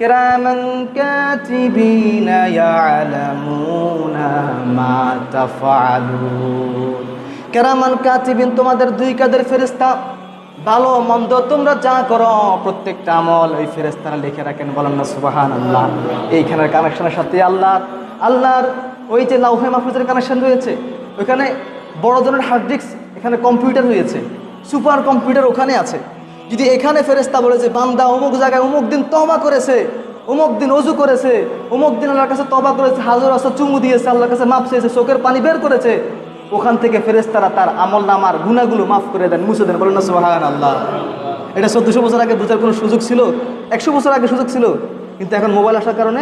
كراما كاتبين يعلمون ما تفعلون কেরামান কাতিবিন তোমাদের দুই কাদের ফেরেস্তা ভালো মন্দ তোমরা যা করো প্রত্যেকটা আমল ওই ফেরেস্তারা লিখে রাখেন বলেন না সুবাহান আল্লাহ এইখানের কানেকশনের সাথে আল্লাহ আল্লাহর ওই যে লাউহে মাহফুজের কানেকশন রয়েছে ওইখানে বড় ধরনের হার্ড ডিস্ক এখানে কম্পিউটার রয়েছে সুপার কম্পিউটার ওখানে আছে যদি এখানে ফেরেস্তা বলে যে, বান্দা অমুক জায়গায় অমুক দিন তবা করেছে, অমুক দিন অজু করেছে, অমুক দিন আল্লাহর কাছে তবা করেছে, হাজার আসা চুমু দিয়েছে, আল্লাহর কাছে মাপ চেয়েছে, চোখের পানি বের করেছে, ওখান থেকে ফেরেস্তারা তার আমল নামার গুণাগুলো মাফ করে দেন, মুছে দেন। বলেন আল্লাহ এটা চোদ্দশো বছর আগে বোঝার কোনো সুযোগ ছিল? একশো বছর আগে সুযোগ ছিল? কিন্তু এখন মোবাইল আসার কারণে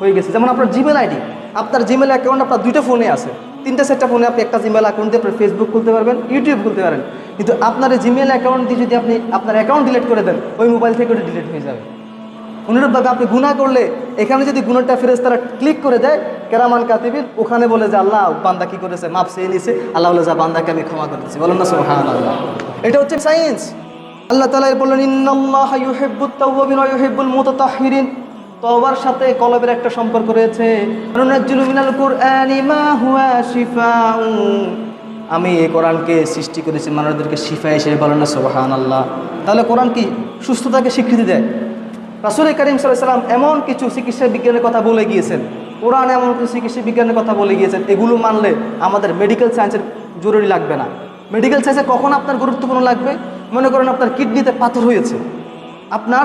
হয়ে গেছে। যেমন আপনার জিমেল আইডি আপনার জিমেল অ্যাকাউন্ট আপনার দুইটা ফোনে আছে। তিনটা চারটা ফোনে আপনি একটা জিমেল অ্যাকাউন্ট দিয়ে আপনার ফেসবুক খুলতে পারবেন ইউটিউব খুলতে পারেন কিন্তু আপনার জিমেল অ্যাকাউন্ট দিয়ে যদি আপনি আপনার অ্যাকাউন্ট ডিলিট করে দেন, ওই মোবাইল থেকে ওটা ডিলিট হয়ে যাবে। অনুরূপভাবে আপনি গুণা করলে এখানে যদি গুণাটা ফেরেস তারা ক্লিক করে দেয়, কেরামান কাতিবিন ওখানে বলে যে, আল্লাহ, বান্দা কী করেছে? মাপ চেয়ে নিছে আল্লাহ বলে, যা বান্দাকে আমি ক্ষমা করতেছি বলেন না সোহান আল্লাহ এটা হচ্ছে সায়েন্স আল্লাহ তালা বললেন, ইন্নাল্লাহ ইউহিব্বুত মুতাতাহহিরিন তওবার সাথে কলবের একটা সম্পর্ক রয়েছে। আমি এই কোরআনকে সৃষ্টি করেছি, মানুষদেরকে শিফা হিসেবে বলেন না সোহান আল্লাহ তাহলে কোরআন কি সুস্থতাকে স্বীকৃতি দেয়? রাসুল করিম সাল্লাম এমন কিছু চিকিৎসা বিজ্ঞানের কথা বলে গিয়েছেন। কোরআন এমন কিছু চিকিৎসা বিজ্ঞানের কথা বলে গিয়েছেন। এগুলো মানলে আমাদের মেডিকেল সায়েন্সের জরুরি লাগবে না। মেডিকেল সায়েন্সে কখন আপনার গুরুত্বপূর্ণ লাগবে? মনে করেন আপনার কিডনিতে পাথর হয়েছে। আপনার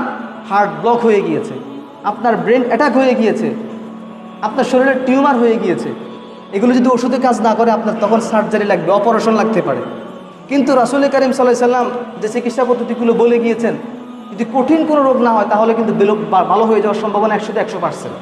হার্ট ব্লক হয়ে গিয়েছে। আপনার ব্রেন অ্যাটাক হয়ে গিয়েছে, আপনার শরীরের টিউমার হয়ে গিয়েছে, এগুলো যদি ওষুধে কাজ না করে, আপনার তখন সার্জারি লাগবে, অপারেশন লাগতে পারে। কিন্তু রাসুল করিম সাল্লাহ সাল্লাম যে চিকিৎসা পদ্ধতিগুলো বলে গিয়েছেন, যদি কঠিন কোনো রোগ না হয়, তাহলে কিন্তু ভালো হয়ে যাওয়ার সম্ভাবনা একশোতে একশো পার্সেন্ট